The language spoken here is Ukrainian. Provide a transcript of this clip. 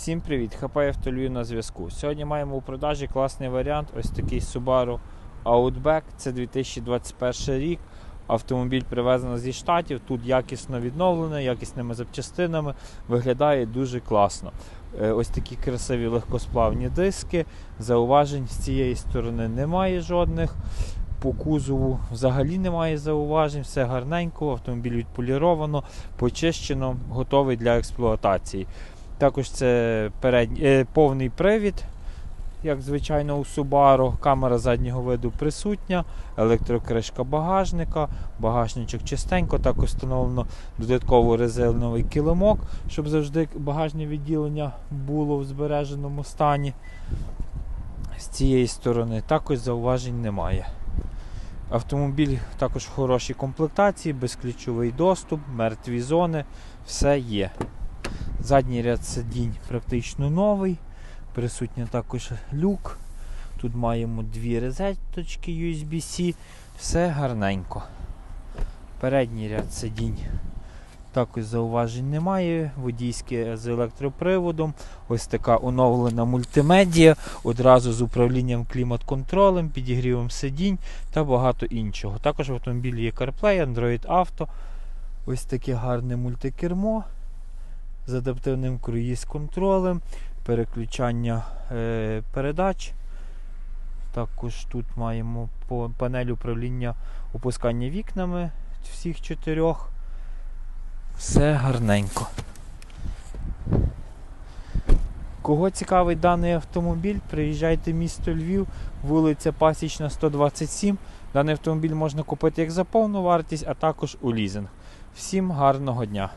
Всім привіт! ХП Автолюю на зв'язку. Сьогодні маємо у продажі класний варіант. Ось такий Subaru Outback. Це 2021 рік. Автомобіль привезено зі штатів. Тут якісно відновлений, якісними запчастинами. Виглядає дуже класно. Е, Ось такі красиві легкосплавні диски. Зауважень з цієї сторони немає жодних. По кузову взагалі немає зауважень, все гарненько, автомобіль відполіровано, почищено, готовий для експлуатації. Також це передній, е, повний привід, як звичайно у Subaru. Камера заднього виду присутня, електрокришка багажника, багажничок чистенько, також встановлено додатково резиновий килимок, щоб завжди багажне відділення було в збереженому стані. З цієї сторони також зауважень немає. Автомобіль також в хорошій комплектації, безключовий доступ, мертві зони, все є. Задній ряд сидінь практично новий. Присутня також люк. Тут маємо дві розеточки USB-C. Все гарненько. Передній ряд сидінь. Також зауважень немає. Водійське з електроприводом. Ось така оновлена мультимедія. Одразу з управлінням клімат-контролем, підігрівом сидінь та багато іншого. Також в автомобілі є CarPlay, Android Auto. Ось таке гарне мультикермо з адаптивним круїз-контролем, переключання е, передач. Також тут маємо панель управління опускання вікнами всіх чотирьох. Все гарненько. Кого цікавий даний автомобіль, приїжджайте в місто Львів, вулиця Пасічна 127. Даний автомобіль можна купити як за повну вартість, а також у лізинг. Всім гарного дня!